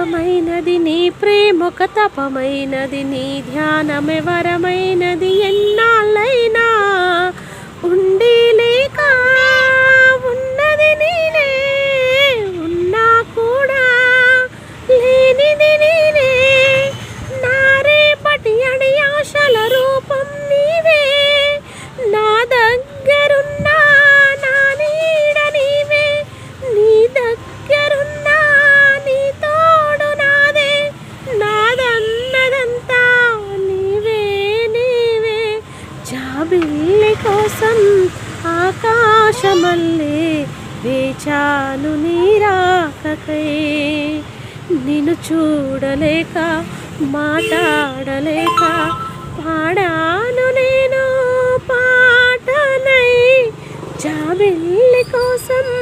తపమైనది నీ ప్రేమొక తపమైనది నీ ధ్యానమే వరమైనది. పిల్లి కోసం ఆకాశమల్లే వేచాను నీరాకకై. నిన్ను చూడలేక మాట్లాడలేక పాడాను నేను పాటనై. జాబిల్లి కోసం